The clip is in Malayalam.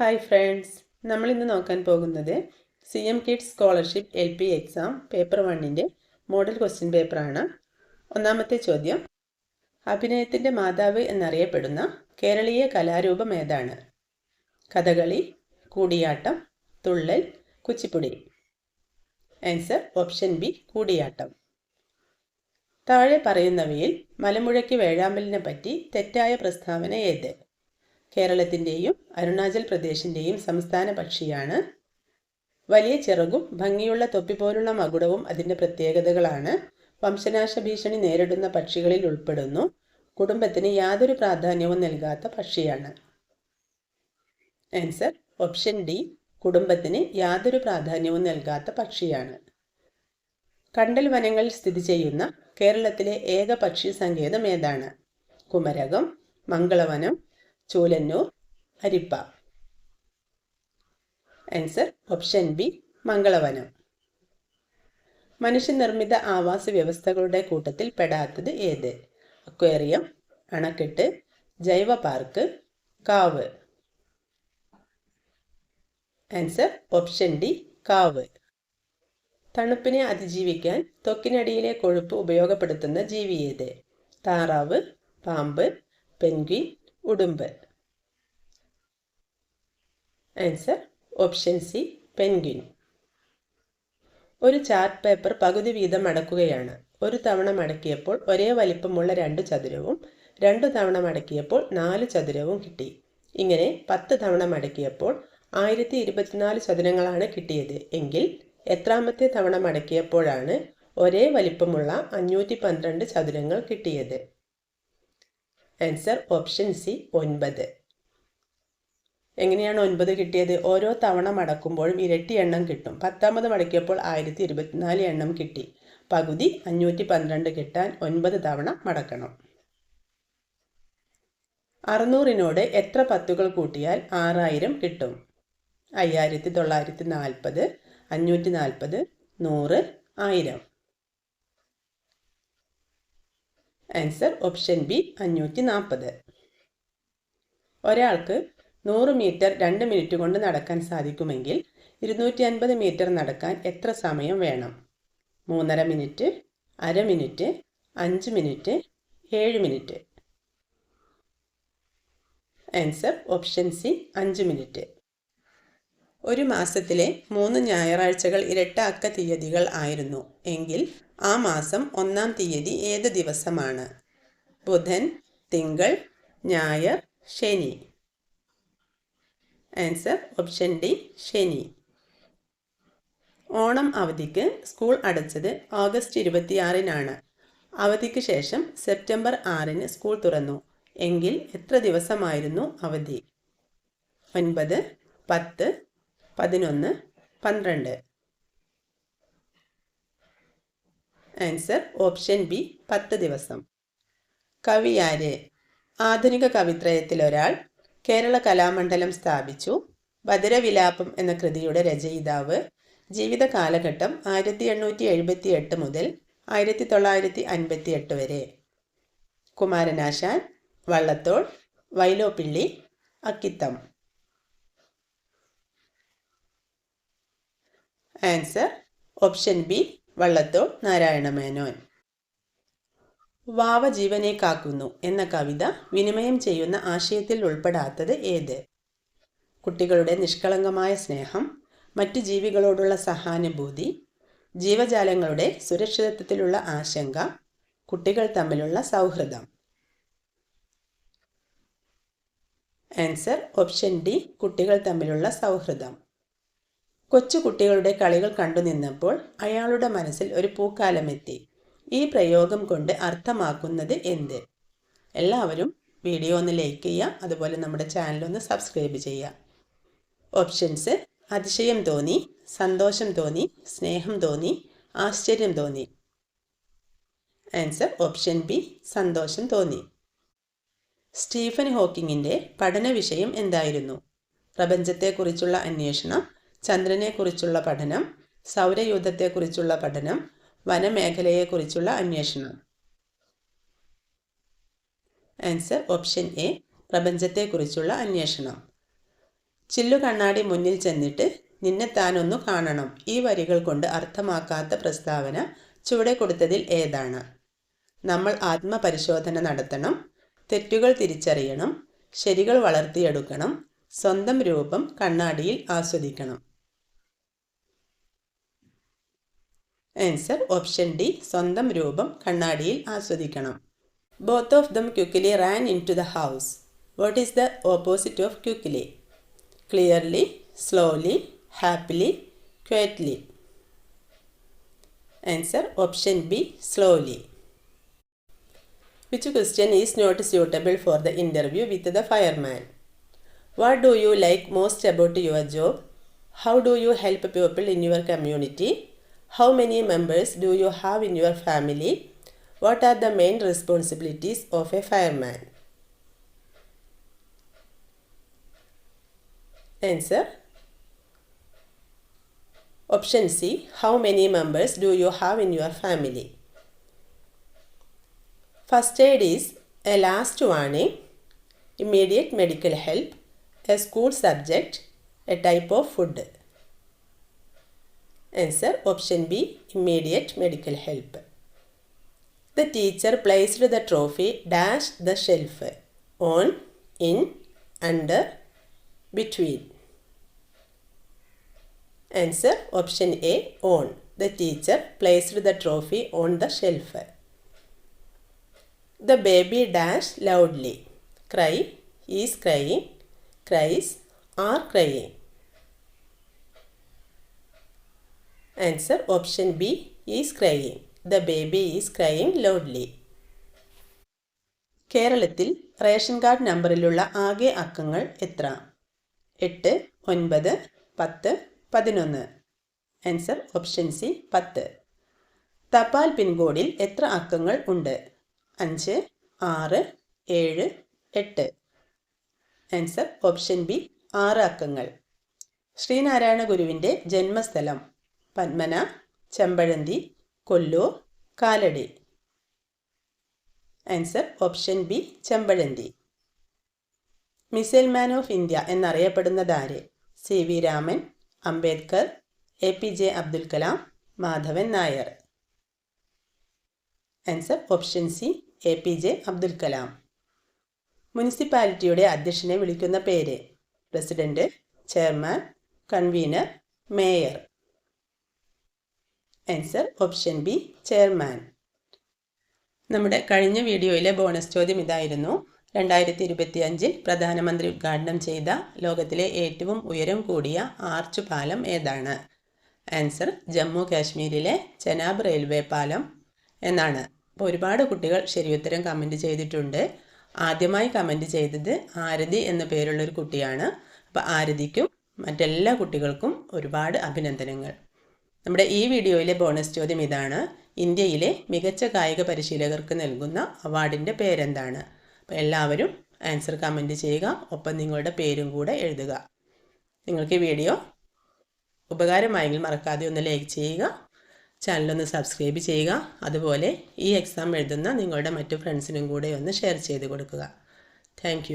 ഹായ് ഫ്രണ്ട്സ് നമ്മൾ ഇന്ന് നോക്കാൻ പോകുന്നത് C M kids scholarship L P exam paper വണ്ണിന്റെ മോഡൽ ക്വസ്റ്റ്യൻ പേപ്പറാണ് ഒന്നാമത്തെ ചോദ്യം. അഭിനയത്തിന്റെ മാതാവ് എന്നറിയപ്പെടുന്ന കേരളീയ കലാരൂപം ഏതാണ്? Kathakali Koodiyattam Thullal Kuchipudi. Answer option B Koodiyattam. താഴെ പറയുന്നവയിൽ മലമുഴക്കി വേഴാമ്പലിനെ പറ്റി തെറ്റായ പ്രസ്താവന ഏത്? കേരളത്തിന്റെയും അരുണാചൽ പ്രദേശിന്റെയും സംസ്ഥാന പക്ഷിയാണ്. വലിയ ചിറകും ഭംഗിയുള്ള തൊപ്പി പോലുള്ള മകുടവും അതിന്റെ പ്രത്യേകതകളാണ്. വംശനാശ ഭീഷണി നേരിടുന്ന പക്ഷികളിൽ ഉൾപ്പെടുന്നു. കുടുംബത്തിന് യാതൊരു പ്രാധാന്യവും നൽകാത്ത പക്ഷിയാണ്. ആൻസർ ഓപ്ഷൻ ഡി കുടുംബത്തിന് യാതൊരു പ്രാധാന്യവും നൽകാത്ത പക്ഷിയാണ്. കണ്ടൽ വനങ്ങളിൽ സ്ഥിതി ചെയ്യുന്ന കേരളത്തിലെ ഏക പക്ഷി സങ്കേതം ഏതാണ്? Kumarakom Mangalavanam Choolannur Arippa. Answer option B Mangalavanam. മനുഷ്യനിർമ്മിത ആവാസ വ്യവസ്ഥകളുടെ കൂട്ടത്തിൽ പെടാത്തത് ഏത്? അക്വേറിയം അണക്കെട്ട് ജൈവ പാർക്ക് കാവ്. ആൻസർ ഓപ്ഷൻ ഡി കാവ്. തണുപ്പിനെ അതിജീവിക്കാൻ ത്വക്കിനടിയിലെ കൊഴുപ്പ് ഉപയോഗപ്പെടുത്തുന്ന ജീവി ഏത്? താറാവ് പാമ്പ് പെൻഗ്വിൻ ഉടുമ്പ്. ആൻസർ ഓപ്ഷൻ സി പെൻഗ്വിൻ ഒരു ചാർട്ട് പേപ്പർ പകുതി വീതം മടക്കുകയാണ് ഒരു തവണ മടക്കിയപ്പോൾ ഒരേ വലിപ്പമുള്ള രണ്ട് ചതുരവും രണ്ടു തവണ മടക്കിയപ്പോൾ നാല് ചതുരവും കിട്ടി. ഇങ്ങനെ പത്ത് തവണ മടക്കിയപ്പോൾ ആയിരത്തി ഇരുപത്തിനാല് ചതുരങ്ങളാണ് കിട്ടിയത്. എങ്കിൽ എത്രാമത്തെ തവണ മടക്കിയപ്പോഴാണ് ഒരേ വലിപ്പമുള്ള അഞ്ഞൂറ്റി പന്ത്രണ്ട് ചതുരങ്ങൾ കിട്ടിയത്? ആൻസർ ഓപ്ഷൻ സി ഒൻപത്. എങ്ങനെയാണ് ഒൻപത് കിട്ടിയത്? ഓരോ തവണ മടക്കുമ്പോഴും ഇരട്ടി എണ്ണം കിട്ടും. പത്താമത് മടക്കിയപ്പോൾ ആയിരത്തി ഇരുപത്തിനാല് എണ്ണം കിട്ടി. പകുതി അഞ്ഞൂറ്റി പന്ത്രണ്ട് കിട്ടാൻ ഒൻപത് തവണ മടക്കണം. അറുന്നൂറിനോട് എത്ര പത്തുകൾ കൂട്ടിയാൽ ആറായിരം കിട്ടും? അയ്യായിരത്തി തൊള്ളായിരത്തി നാൽപ്പത് അഞ്ഞൂറ്റി നാൽപ്പത് നൂറ് ആയിരം. ആൻസർ ഓപ്ഷൻ ബി അഞ്ഞൂറ്റി നാൽപ്പത്. ഒരാൾക്ക് നൂറ് മീറ്റർ രണ്ട് മിനിറ്റ് കൊണ്ട് നടക്കാൻ സാധിക്കുമെങ്കിൽ ഇരുന്നൂറ്റി അൻപത് മീറ്റർ നടക്കാൻ എത്ര സമയം വേണം? മൂന്നര മിനിറ്റ് അര മിനിറ്റ് അഞ്ച് മിനിറ്റ് ഏഴ് മിനിറ്റ്. ആൻസർ ഓപ്ഷൻ സി അഞ്ച് മിനിറ്റ്. ഒരു മാസത്തിലെ മൂന്ന് ഞായറാഴ്ചകൾ ഇരട്ട അക്ക തീയതികൾ ആയിരുന്നു. എങ്കിൽ ആ മാസം ഒന്നാം തീയതി ഏത് ദിവസമാണ്? ബുധൻ തിങ്കൾ ഞായർ ശനി. ആൻസർ ഓപ്ഷൻ ഡി ശനി. ഓണം അവധിക്ക് സ്കൂൾ അടച്ചത് ഓഗസ്റ്റ് ഇരുപത്തിയാറിനാണ്. അവധിക്ക് ശേഷം സെപ്റ്റംബർ ആറിന് സ്കൂൾ തുറന്നു. എങ്കിൽ എത്ര ദിവസമായിരുന്നു അവധി? ഒൻപത് പത്ത് പതിനൊന്ന് പന്ത്രണ്ട്. ആൻസർ ഓപ്ഷൻ ബി പത്ത് ദിവസം. കവിയാര് ആധുനിക കവിത്രയത്തിലൊരാൾ കേരള കലാമണ്ഡലം സ്ഥാപിച്ചു. ഭദ്രവിലാപം എന്ന കൃതിയുടെ രചയിതാവ് ജീവിത കാലഘട്ടം ആയിരത്തി എണ്ണൂറ്റി എഴുപത്തി എട്ട് മുതൽ ആയിരത്തി തൊള്ളായിരത്തി അൻപത്തി എട്ട് വരെ. Kumaranasan Vallathol Vyloppilli Akkitham. Answer option B Vallathol Narayana Menon വാവ ജീവനെ കാക്കുന്നു എന്ന കവിത വിനിമയം ചെയ്യുന്ന ആശയത്തിൽ ഉൾപ്പെടാത്തത് ഏത്? കുട്ടികളുടെ നിഷ്കളങ്കമായ സ്നേഹം മറ്റു ജീവികളോടുള്ള സഹാനുഭൂതി ജീവജാലങ്ങളുടെ സുരക്ഷിതത്വത്തിലുള്ള ആശങ്ക കുട്ടികൾ തമ്മിലുള്ള സൗഹൃദം. ആൻസർ ഓപ്ഷൻ ഡി കുട്ടികൾ തമ്മിലുള്ള സൗഹൃദം. കൊച്ചു കുട്ടികളുടെ കളികൾ കണ്ടു നിന്നപ്പോൾ അയാളുടെ മനസ്സിൽ ഒരു പൂക്കാലമെത്തി. ഈ പ്രയോഗം കൊണ്ട് അർത്ഥമാക്കുന്നത് എന്ത്? എല്ലാവരും വീഡിയോ ഒന്ന് ലൈക്ക് ചെയ്യുക അതുപോലെ നമ്മുടെ ചാനൽ ഒന്ന് സബ്സ്ക്രൈബ് ചെയ്യുക. ഓപ്ഷൻസ് അതിശയം തോന്നി സന്തോഷം തോന്നി സ്നേഹം തോന്നി ആശ്ചര്യം തോന്നി. ആൻസർ ഓപ്ഷൻ ബി സന്തോഷം തോന്നി. സ്റ്റീഫൻ ഹോക്കിങ്ങിന്റെ പഠന വിഷയം എന്തായിരുന്നു? പ്രപഞ്ചത്തെക്കുറിച്ചുള്ള അന്വേഷണം ചന്ദ്രനെക്കുറിച്ചുള്ള പഠനം സൗരയൂഥത്തെക്കുറിച്ചുള്ള പഠനം വനമേഖലയെക്കുറിച്ചുള്ള അന്വേഷണം. ആൻസർ ഓപ്ഷൻ എ പ്രപഞ്ചത്തെക്കുറിച്ചുള്ള അന്വേഷണം. ചില്ലു കണ്ണാടി മുന്നിൽ ചെന്നിട്ട് നിന്നെ താനൊന്നു കാണണം. ഈ വരികൾ കൊണ്ട് അർത്ഥമാക്കാത്ത പ്രസ്താവന ചുവടെ കൊടുത്തതിൽ ഏതാണ്? നമ്മൾ ആത്മപരിശോധന നടത്തണം. തെറ്റുകൾ തിരിച്ചറിയണം. ശരികൾ വളർത്തിയെടുക്കണം. സ്വന്തം രൂപം കണ്ണാടിയിൽ ആസ്വദിക്കണം. ആൻസർ ഓപ്ഷൻ ഡി സ്വന്തം രൂപം കണ്ണാടിയിൽ ആസ്വദിക്കണം. Both of them quickly ran into the house what is the opposite of quickly clearly slowly happily quietly answer option B slowly which question is not suitable for the interview with the fireman what do you like most about your job how do you help people in your community How many members do you have in your family? What are the main responsibilities of a fireman? Answer Option C How many members do you have in your family? First aid is a last warning, immediate medical help, a school subject, a type of food. Answer option B immediate medical help. The teacher placed the trophy dash the shelf on, in, under, between. Answer option A on. The teacher placed the trophy on the shelf. The baby dash loudly. Cry, is crying, cries, are crying. Answer option B is crying the baby is crying loudly കേരളത്തിൽ റേഷൻ കാർഡ് നമ്പറിലുള്ള ആകെ അക്കങ്ങൾ എത്ര? എട്ട് ഒൻപത് പത്ത് പതിനൊന്ന്. ആൻസർ ഓപ്ഷൻ സി പത്ത്. തപാൽ പിൻകോഡിൽ എത്ര അക്കങ്ങൾ ഉണ്ട്? അഞ്ച് ആറ് ഏഴ് എട്ട്. ആൻസർ ഓപ്ഷൻ ബി ആറ് അക്കങ്ങൾ. ശ്രീനാരായണ ഗുരുവിന്റെ ജന്മസ്ഥലം. പത്മന Chempazhanthi Kollur Kalady. Answer option B Chempazhanthi. Missile man of India എന്നറിയപ്പെടുന്നതാര് C V Raman Ambedkar A P J Abdul Kalam Madhavan Nair. Answer option C A P J Abdul Kalam. മുനിസിപ്പാലിറ്റിയുടെ അധ്യക്ഷനെ വിളിക്കുന്ന പേര്. President chairman convener mayor answer option B chairman നമ്മുടെ കഴിഞ്ഞ വീഡിയോയിലെ ബോണസ് ചോദ്യം ഇതായിരുന്നു. രണ്ടായിരത്തി ഇരുപത്തി അഞ്ചിൽ പ്രധാനമന്ത്രി ഉദ്ഘാടനം ചെയ്ത ലോകത്തിലെ ഏറ്റവും ഉയരം കൂടിയ ആർച്ച് പാലം ഏതാണ്? ആൻസർ ജമ്മു കാശ്മീരിലെ ചെനാബ് റെയിൽവേ പാലം എന്നാണ്. അപ്പോൾ ഒരുപാട് കുട്ടികൾ ശരിയുത്തരം കമന്റ് ചെയ്തിട്ടുണ്ട്. ആദ്യമായി കമന്റ് ചെയ്തത് ആരതി എന്ന പേരുള്ളൊരു കുട്ടിയാണ്. അപ്പോൾ ആരതിക്കും മറ്റെല്ലാ കുട്ടികൾക്കും ഒരുപാട് അഭിനന്ദനങ്ങൾ. നമ്മുടെ ഈ വീഡിയോയിലെ ബോണസ് ചോദ്യം ഇതാണ്. ഇന്ത്യയിലെ മികച്ച കായിക പരിശീലകർക്ക് നൽകുന്ന അവാർഡിന്റെ പേരെന്താണ്? അപ്പോൾ എല്ലാവരും ആൻസർ കമന്റ് ചെയ്യുക. ഒപ്പം നിങ്ങളുടെ പേരും കൂടെ എഴുതുക. നിങ്ങൾക്ക് ഈ വീഡിയോ ഉപകാരമായെങ്കിൽ മറക്കാതെ ഒന്ന് ലൈക്ക് ചെയ്യുക. ചാനലൊന്ന് സബ്സ്ക്രൈബ് ചെയ്യുക. അതുപോലെ ഈ എക്സാം എഴുതുന്ന നിങ്ങളുടെ മറ്റു ഫ്രണ്ട്സിനും കൂടെ ഒന്ന് ഷെയർ ചെയ്ത് കൊടുക്കുക. താങ്ക്